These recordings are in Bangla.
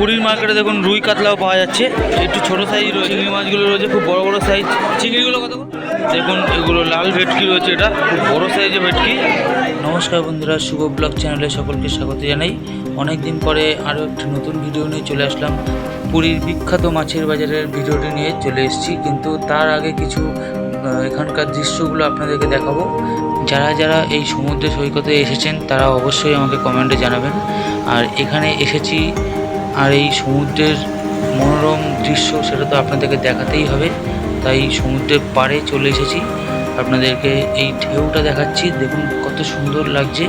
পুরীর মার্কেটে দেখুন রুই কাতলাও পাওয়া যাচ্ছে। একটু ছোট সাইজ রয়েছে, চিংড়ি মাছগুলো রয়েছে, খুব বড় বড় সাইজ চিংড়িগুলো কত? দেখুন, এগুলো লাল ভেটকি রয়েছে এটা, খুব বড় সাইজের ভেটকি। নমস্কার বন্ধুরা, শুভ ব্লগ চ্যানেলে সকলকে স্বাগত জানাই। অনেক দিন পরে আরও একটি নতুন ভিডিও নিয়ে চলে আসলাম। পুরীর বিখ্যাত মাছের বাজারের ভিডিওটি নিয়ে চলে এসেছি, কিন্তু তার আগে কিছু এখানকার দৃশ্যগুলো আপনাদেরকে দেখাবো। যারা যারা এই সমুদ্র সৈকতে এসেছেন, তারা অবশ্যই আমাকে কমেন্টে জানাবেন। আর এখানে এসেছি আর এই সমুদ্রের মনোরম দৃশ্য সেটা তো আপনাদেরকে দেখাতেই হবে। তাই সমুদ্রের পাড়ে চলে এসেছি। আপনাদেরকে এই ঢেউটা দেখাচ্ছি। দেখুন কত সুন্দর লাগছে।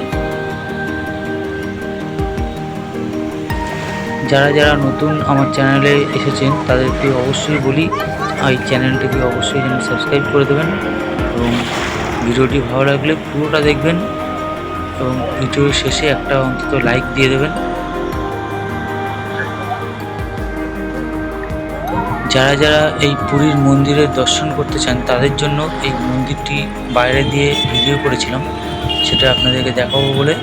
যারা যারা নতুন আমার চ্যানেলে এসেছেন, তাদেরকে অবশ্যই বলি এই চ্যানেলটিকে অবশ্যই যেন সাবস্ক্রাইব করে দেবেন এবং ভিডিওটি ভালো লাগলে পুরোটা দেখবেন এবং ভিডিওর শেষে একটা অন্তত লাইক দিয়ে দেবেন। যারা যারা এই পুরীর মন্দিরের দর্শন করতে চান, তাদের জন্য এই মন্দিরটি বাইরে দিয়ে ভিডিও করেছিলাম। সেটা আপনাদেরকে দেখাবো বলে।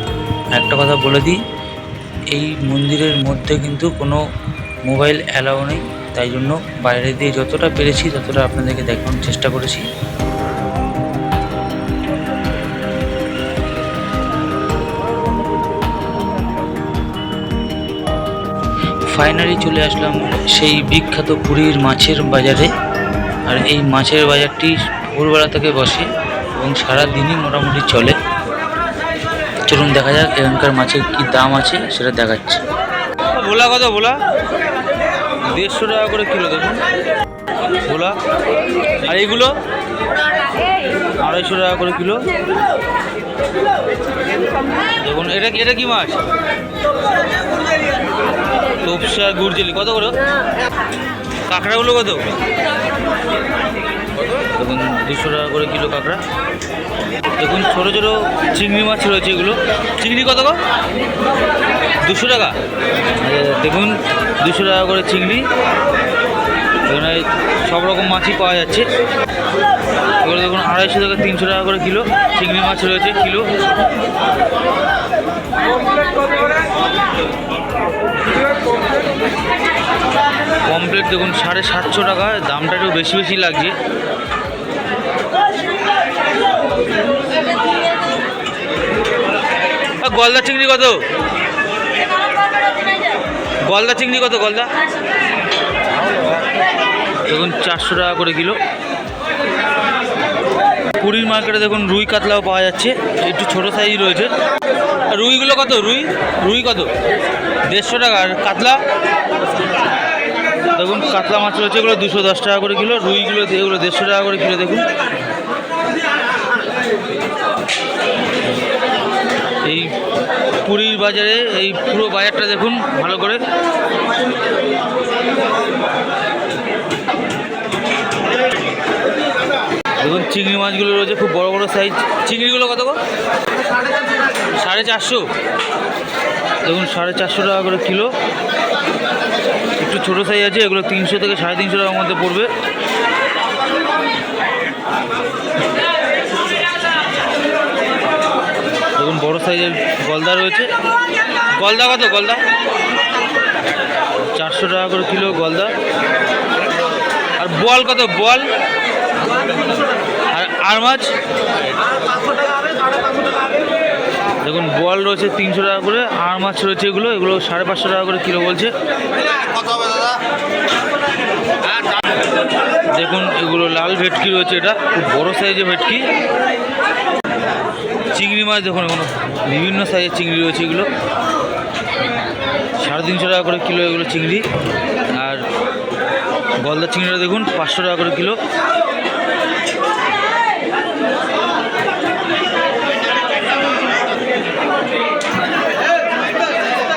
একটা কথা বলে দিই, এই মন্দিরের মধ্যে কিন্তু কোনো মোবাইল অ্যালাউ নেই। তাই জন্য বাইরে দিয়ে যতটা পেরেছি ততটা আপনাদেরকে দেখানোর চেষ্টা করেছি। ফাইনালি চলে আসলাম সেই বিখ্যাত পুরীর মাছের বাজারে। আর এই মাছের বাজারটি ভোরবেলা থেকে বসে এবং সারা দিনই মোটামুটি চলে। চলুন দেখা যাক এখানকার মাছের কি দাম আছে, সেটা দেখাচ্ছে। ভোলা কত, ভোলা? দেড়শো টাকা করে কিলো দেখুন। ভোলা? আর এইগুলো? আড়াইশো টাকা করে কিলো। দেখুন, এটা এটা কি মাছ? তোপসা গুড়জেলি। কত করে? কাঁকড়াগুলো কত? দেখুন, দুশো টাকা করে কিলো কাঁকড়া। দেখুন, ছোটো ছোটো চিংড়ি মাছ রয়েছে এগুলো। চিংড়ি কত গো? দুশো টাকা। দেখুন, দুশো টাকা করে চিংড়ি। এখানে সব রকম মাছই পাওয়া যাচ্ছে। এগুলো দেখুন আড়াইশো থেকে তিনশো টাকা করে কিলো। চিংড়ি মাছ রয়েছে কিলো। কমপ্লেট দেখুন সাড়ে সাতশো টাকা। দামটা একটু বেশি বেশি লাগছে। গলদা চিংড়ি কত? গলদা চিংড়ি কত, গলদা? দেখুন, চারশো টাকা করে কিলো। পুরীর মার্কেটে দেখুন, রুই কাতলাও পাওয়া যাচ্ছে। একটু ছোটো সাইজ রয়েছে। আর রুইগুলো কত? রুই? রুই কত? দেড়শো টাকা। আর কাতলা? দেখুন, কাতলা মাছ রয়েছে, এগুলো দুশো দশ টাকা করে কিলো। রুইগুলো, এগুলো দেড়শো টাকা করে কিলো, দেখুন। এই পুরীর বাজারে, এই পুরো বাজারটা দেখুন, ভালো করে দেখুন চিংড়ি মাছগুলো রয়েছে, খুব বড় বড় সাইজ চিংড়িগুলো কত গো? সাড়ে চারশো। দেখুন, সাড়ে চারশো টাকা করে কিলো। একটু ছোটো সাইজ আছে, এগুলো তিনশো থেকে সাড়ে তিনশো টাকার মধ্যে পড়বে। দেখুন, বড় সাইজের গলদা রয়েছে। গলদা কত, গলদা? চারশো টাকা করে কিলো গলদা। আর বল কত, বল? আর মাছ দেখুন বল রয়েছে তিনশো টাকা করে, আর মাছ রয়েছে এগুলো এগুলো সাড়ে পাঁচশো টাকা করে কিলো বলছে। দেখুন, এগুলো লাল ভেটকি রয়েছে এটা, খুব বড় সাইজের ভেটকি। চিংড়ি মাছ দেখুন এগুলো বিভিন্ন সাইজের চিংড়ি রয়েছে এগুলো। সাড়ে তিনশো টাকা করে কিলো এগুলো চিংড়ি। আর গলদা চিংড়িটা দেখুন, পাঁচশো টাকা করে কিলো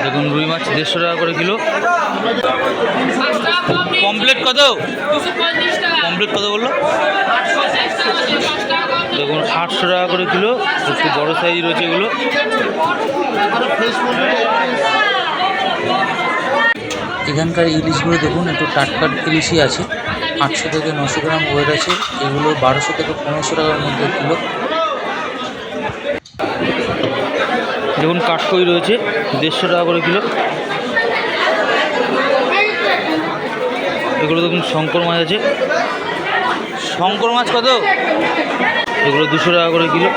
দেখুন রুই মাছ দেড়শো টাকা করে কিলো। কমপ্লেট কত? কমপ্লেট কত বলল? দেখুন আটশো টাকা করে কিলো। একটু বড়ো সাইজ রয়েছে এগুলো। এখানকার ইলিশগুলো দেখুন একটু টাটকা ইলিশই আছে। আটশো থেকে নশো গ্রাম ওয়েট আছে। এগুলো বারোশো থেকে পনেরোশো টাকার মধ্যে কিলো। দেখুন কাঠকই রয়েছে দেড়শো টাকা করে কিলো। এগুলো দেখুন শঙ্কর মাছ আছে। শঙ্কর মাছ কত? এগুলো দুশো টাকা করে কিলো।